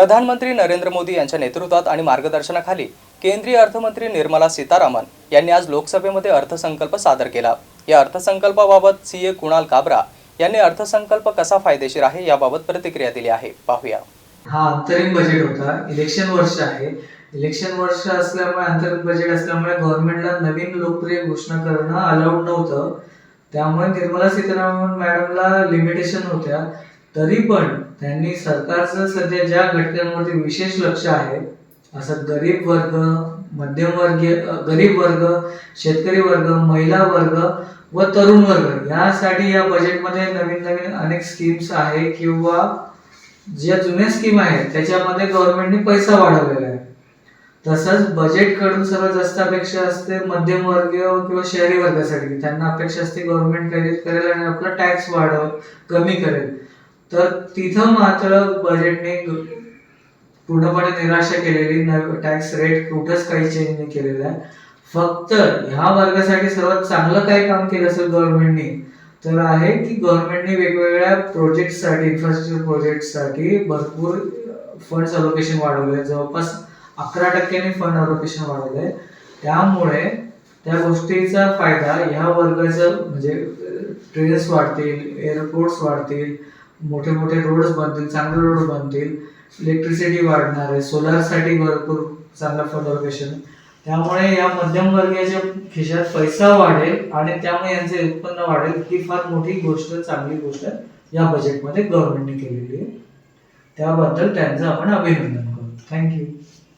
प्रधानमंत्री नरेंद्र मोदी यांच्या नेतृत्वात आणि मार्गदर्शनाखाली केंद्रीय अर्थमंत्री निर्मला सीतारामन यांनी आज लोकसभेमध्ये अर्थसंकल्प सादर केला. या अर्थसंकल्पाबाबत सी ए कुणाल काबरा यांनी अर्थसंकल्प कसा फायदेशीर आहे याबाबत प्रतिक्रिया दिली आहे. पाहूया. हा अंतरिम बजेट होता. इलेक्शन वर्ष आहे. इलेक्शन वर्ष असल्यामुळे अंतरिम बजेट असल्यामुळे गव्हर्नमेंटला नवीन लोकप्रिय घोषणा करणं अलाउड नव्हतं. त्यामुळे निर्मला सीतारामन मॅडमला लिमिटेशन होत्या. तरी पण त्यांनी सरकारचं सध्या ज्या घटकांवरती विशेष लक्ष आहे असं गरीब वर्ग मध्यमवर्गीय गरीब वर्ग शेतकरी वर्ग महिला वर्ग व तरुण वर्ग यासाठी या बजेटमध्ये नवीन नवीन अनेक स्कीम्स आहे किंवा ज्या जुन्या स्कीम आहेत त्याच्यामध्ये गव्हर्नमेंटने पैसा वाढवलेला आहे. तसंच बजेटकडून सर्व सर्वात जास्त अपेक्षा असते मध्यमवर्गीय किंवा शहरी वर्गासाठी. त्यांना अपेक्षा असते गव्हर्नमेंट करेल करेल आणि आपला टॅक्स वाढव कमी करेल. तर तिथं मात्र बजेटने पूर्णपणे निराशा केलेली टॅक्स रेट कुठंच काही चेंज नाही केलेला आहे. फक्त ह्या वर्गासाठी सर्वात चांगलं काय काम केलं असेल गव्हर्नमेंटने तर आहे की गव्हर्नमेंटने वेगवेगळ्या प्रोजेक्टसाठी इन्फ्रास्ट्रक्चर प्रोजेक्टसाठी भरपूर फंड्स अलोकेशन वाढवले जवळपास अकरा टक्क्यांनी फंड अलोकेशन वाढवले त्यामुळे त्या गोष्टीचा फायदा ह्या वर्गाचं म्हणजे ट्रेन्स वाढतील एअरपोर्ट्स वाढतील मोठे मोठे रोड्स बनतील चांगले रोड बनतील इलेक्ट्रिसिटी वाढणार आहे सोलारसाठी भरपूर चांगला फंड त्यामुळे या मध्यमवर्गीयाच्या खिशात पैसा वाढेल आणि त्यामुळे यांचे उत्पन्न वाढेल ही फार मोठी गोष्ट चांगली गोष्ट या बजेटमध्ये गव्हर्नमेंटने केलेली आहे. त्याबद्दल त्यांचं आपण अभिनंदन करू थँक्यू